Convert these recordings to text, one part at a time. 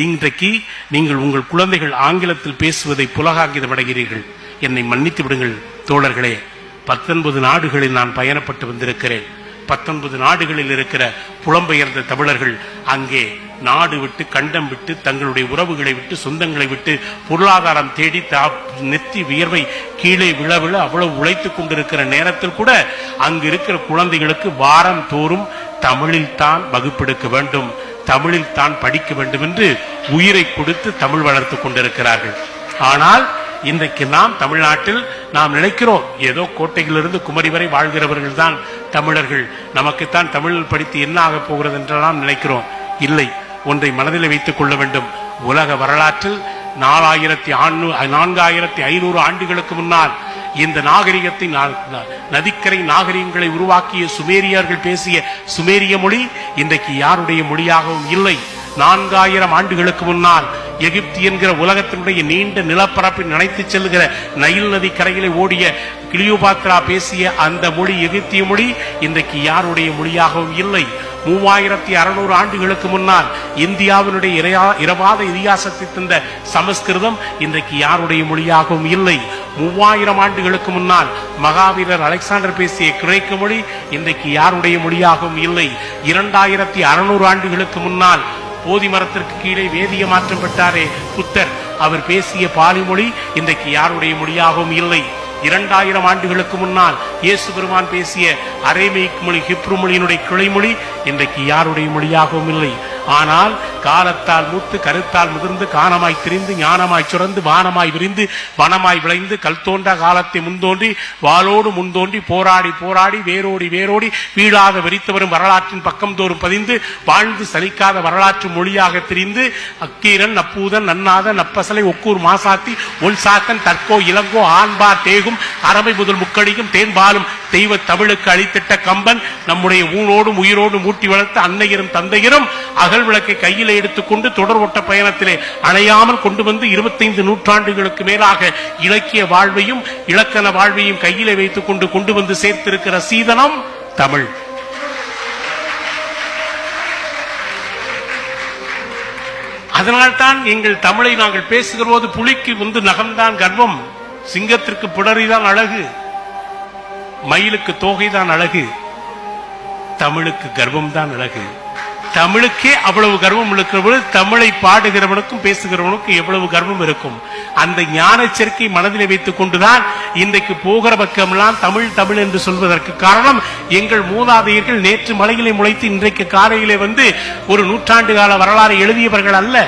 இன்றைக்கு நீங்கள் உங்கள் குழந்தைகள் ஆங்கிலத்தில் பேசுவதை புலகாங்கிதமடைகிறீர்கள். என்னை மன்னித்து விடுங்கள் தோழர்களே. பத்தொன்பது நாடுகளில் நான் பயணப்பட்டு வந்திருக்கிறேன். பத்தொன்பது நாடுகளில் இருக்கிற புலம்பெயர்ந்த தமிழர்கள் அங்கே நாடு விட்டு கண்டம் விட்டு தங்களுடைய உறவுகளை விட்டு சொந்தங்களை விட்டு பொருளாதாரம் தேடி தா- நெத்தி வியர்வை கீழே விழ விழ அவ்வளவு உழைத்துக் கொண்டிருக்கிற நேரத்தில் கூட அங்கு இருக்கிற குழந்தைகளுக்கு வாரம் தோறும் தமிழில் தான் வகுப்பெடுக்க வேண்டும். தமிழில் தான் படிக்க வேண்டும் என்று உயிரை கொடுத்து தமிழ் வளர்த்து கொண்டிருக்கிறார்கள். ஆனால் இன்றைக்கு நாம் தமிழ்நாட்டில் நாம் நினைக்கிறோம் ஏதோ கோட்டையிலிருந்து குமரி வரை வாழ்கிறவர்கள் தான் தமிழர்கள். நமக்குத்தான் தமிழில் படித்து என்ன ஆகப் போகிறது என்றெல்லாம் நினைக்கிறோம். இல்லை ஒன்றை மனதில் வைத்துக் கொள்ள வேண்டும். உலக வரலாற்றில் நாலாயிரத்தி நான்காயிரத்தி ஐநூறு ஆண்டுகளுக்கு முன்னால் இந்த நாகரிகத்தை நதிக்கரை நாகரிகங்களை உருவாக்கிய சுமேரியர்கள் பேசிய சுமேரிய மொழி இன்றைக்கு யாருடைய மொழியாகவும் இல்லை. நான்காயிரம் ஆண்டுகளுக்கு முன்னால் எகிப்து என்கிற உலகத்தினுடைய நீண்ட நிலப்பரப்பில் நினைத்து செல்கிற நைல் நதி கரையிலே ஓடிய கிளியோபாத்ரா பேசிய அந்த மொழி எகிப்திய மொழி இன்றைக்கு யாருடைய மொழியாகவும் இல்லை. மூவாயிரத்தி அறுநூறு ஆண்டுகளுக்கு முன்னால் இந்தியாவினுடைய இறையா- இரவாத இதிகாசத்தை தந்த சமஸ்கிருதம் இன்றைக்கு யாருடைய மொழியாகவும் இல்லை. மூவாயிரம் ஆண்டுகளுக்கு முன்னால் மகாவீரர் அலெக்சாண்டர் பேசிய கிரேக்க மொழி இன்றைக்கு யாருடைய மொழியாகவும் இல்லை. இரண்டாயிரத்தி அறுநூறு ஆண்டுகளுக்கு முன்னால் போதி மரத்திற்கு கீழே வேதிய மாற்றம் பெற்றாரே புத்தர். அவர் பேசிய பாலி மொழி இன்றைக்கு யாருடைய மொழியாகவும் இல்லை. இரண்டாயிரம் ஆண்டுகளுக்கு முன்னால் இயேசு பெருமான் பேசிய அரேமிக் மொழி ஹிப்ரு மொழியினுடைய கிளைமொழி இன்றைக்கு யாருடைய மொழியாகவும் இல்லை. ஆனால் காலத்தால் மூத்து கருத்தால் முதிர்ந்து காணமாய் திரிந்து ஞானமாய் சுரந்து வானமாய் விரிந்து வனமாய் விளைந்து கல் தோன்ற காலத்தை முன்தோன்றி வாளோடு முன்தோன்றி போராடி போராடி வேரோடி வேரோடி வீழாக வெறித்து வரும் வரலாற்றின் பக்கம் தோறும் பதிந்து வாழ்ந்து சலிக்காத வரலாற்று மொழியாக திரிந்து அக்கீரன் நப்பூதன் நன்னாதன் நப்பசலை ஒக்கூர் மாசாத்தி ஒன் சாத்தன் தற்கோ இளங்கோ ஆண்பா தேகும் அரபை முதல் முக்கடியும் தேன்பாலும் தெய்வ தமிழுக்கு அளித்திட்ட கம்பன் நம்முடைய ஊனோடும் உயிரோடும் ஊட்டி வளர்த்த அன்னையரும் தந்தையரும் அகல் விளக்கை கையில் எடுத்துக்கொண்டு தொடர் ஓட்ட பயணத்திலே அலையாமல் கொண்டு வந்து இருபத்தைந்து நூற்றாண்டுகளுக்கு மேலாக இலக்கிய வாழ்வையும் இலக்கண வாழ்வையும் கையிலே வைத்துக் கொண்டு கொண்டு வந்து சேர்த்திருக்கிற சீதனம் தமிழ். அதனால்தான் எங்கள் தமிழை நாங்கள் பேசுகிற போது புலிக்கு வந்து நகம்தான் கர்வம் சிங்கத்திற்கு பிடரிதான் அழகு மயிலுக்கு தோகைதான் அழகு தமிழுக்கு கர்வம் தான் அழகு. தமிழுக்கே அவ்வளவு கர்வம் இருக்கிறவர்கள் தமிழை பாடுகிறவனுக்கும் பேசுகிறவனுக்கும் எவ்வளவு கர்வம் இருக்கும். அந்த ஞான சேர்க்கை மனதில் வைத்துக் கொண்டுதான் இன்றைக்கு போகிற பக்கமெல்லாம் தமிழ் தமிழ் என்று சொல்வதற்கு காரணம் எங்கள் மூதாதையர்கள் நேற்று மலையிலே முளைத்து இன்றைக்கு காலையிலே வந்து ஒரு நூற்றாண்டு கால வரலாறு எழுதியவர்கள் அல்ல.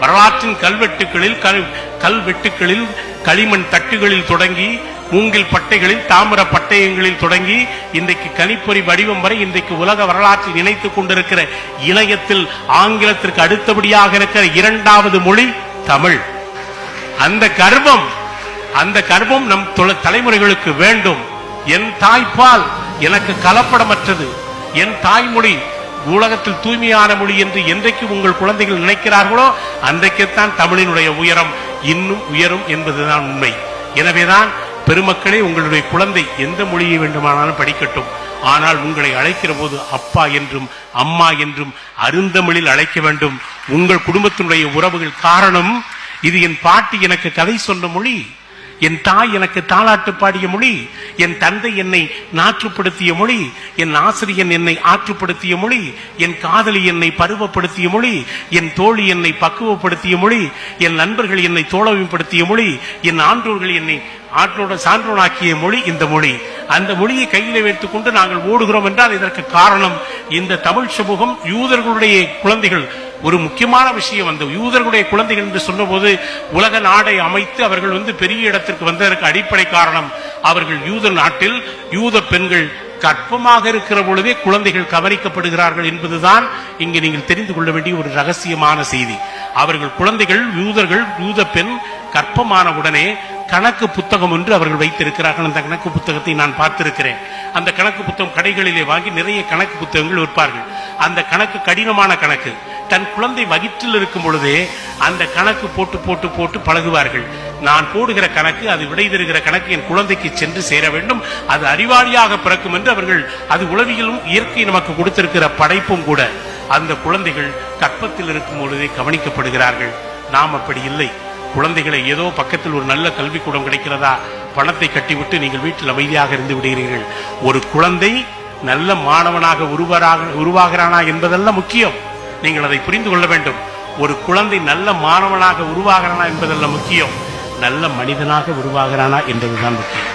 வரலாற்றின் கல்வெட்டுகளில் கல் கல்வெட்டுகளில் களிமண் தட்டுகளில் தொடங்கி மூங்கில் பட்டைகளில் தாமிர பட்டயங்களில் தொடங்கி இன்றைக்கு கணிப்பொறி வடிவம் வரை இன்றைக்கு உலக வரலாற்றில் இணைத்துக் கொண்டிருக்கிற இணையத்தில் ஆங்கிலத்திற்கு அடுத்தபடியாக இருக்கிற இரண்டாவது மொழி தமிழ். அந்த கர்வம் அந்த கர்வம் நம் தலைமுறைகளுக்கு வேண்டும். என் தாய்ப்பால் எனக்கு கலப்படமற்றது. என் தாய்மொழி உலகத்தில் தூய்மையான மொழி என்று என்றைக்கு உங்கள் குழந்தைகள் நினைக்கிறார்களோ அன்றைக்குத்தான் தமிழினுடைய உயரம் இன்னும் உயரும் என்பதுதான் உண்மை. எனவேதான் பெருமக்களே உங்களுடைய குழந்தை எந்த மொழியை வேண்டுமானாலும் படிக்கட்டும். ஆனால் உங்களை அழைக்கிற போது அப்பா என்றும் அம்மா என்றும் அருந்தமிழில் அழைக்க வேண்டும். உங்கள் குடும்பத்தினுடைய உறவுகள் காரணம் இது என் பாட்டி எனக்கு கதை சொன்ன மொழி. என் தாய் எனக்கு தாளாட்டு பாடிய மொழி. என் தந்தை என்னை நாற்றுப்படுத்திய மொழி. என் ஆசிரியன் என்னை ஆற்றுப்படுத்திய மொழி. என் காதலி என்னை பருவப்படுத்திய மொழி. என் தோழி என்னை பக்குவப்படுத்திய மொழி. என் நண்பர்கள் என்னை தோழமைப்படுத்திய மொழி. என் ஆன்றோர்கள் என்னை ஆற்றோட சான்றோனாக்கிய மொழி இந்த மொழி. அந்த மொழியை கையில் வைத்துக் கொண்டு நாங்கள் ஓடுகிறோம் என்றால் இதற்கு காரணம் இந்த தமிழ் சமூகம் யூதர்களுடைய குழந்தைகள். ஒரு முக்கியமான விஷயம் அந்த யூதர்களுடைய குழந்தைகள் என்று சொன்னபோது உலக நாடை அமைத்து அவர்கள் வந்து பெரிய இடத்திற்கு வந்ததற்கு அடிப்படை காரணம் அவர்கள் யூத நாட்டில் யூத பெண்கள் கற்பமாக இருக்கிற பொழுதே குழந்தைகள் கவனிக்கப்படுகிறார்கள் என்பதுதான் இங்கு நீங்கள் தெரிந்து கொள்ள வேண்டிய ஒரு ரகசியமான செய்தி. அவர்கள் குழந்தைகள் யூதர்கள் யூத பெண் கற்பமான உடனே கணக்கு புத்தகம் என்று அவர்கள் வைத்திருக்கிறார்கள். அந்த கணக்கு புத்தகத்தை நான் பார்த்திருக்கிறேன். அந்த கணக்கு புத்தகம் கடைகளிலே வாங்கி நிறைய கணக்கு புத்தகங்கள் விற்பார்கள். அந்த கணக்கு கடினமான கணக்கு. தன் குழந்தை வயிற்றில் இருக்கும் பொழுதே அந்த கணக்கு போட்டு போட்டு போட்டு பழகுவார்கள். நான் போடுகிற கணக்கு அது விடை தருகிற கணக்கு என் குழந்தைக்கு சென்று சேர வேண்டும். அது அறிவாளியாக பிறக்கும் என்று அவர்கள் அது உளவியலும் இயற்கை நமக்கு கொடுத்திருக்கிற படைப்பும் கூட. அந்த குழந்தைகள் கற்பத்தில் இருக்கும் பொழுதே கவனிக்கப்படுகிறார்கள். நாம் அப்படி இல்லை. குழந்தைகளை ஏதோ பக்கத்தில் ஒரு நல்ல கல்விக்கூடம் கிடைக்கிறதா? பணத்தை கட்டிவிட்டு நீங்கள் வீட்டில் அமைதியாக இருந்து விடுகிறீர்கள். ஒரு குழந்தை நல்ல மாணவனாக உருவராக உருவாகிறானா என்பதெல்லாம் முக்கியம். நீங்கள் அதை புரிந்து கொள்ள வேண்டும். ஒரு குழந்தை நல்ல மாணவனாக உருவாகிறானா என்பதெல்லாம் முக்கியம். நல்ல மனிதனாக உருவாகிறானா என்பதுதான் முக்கியம்.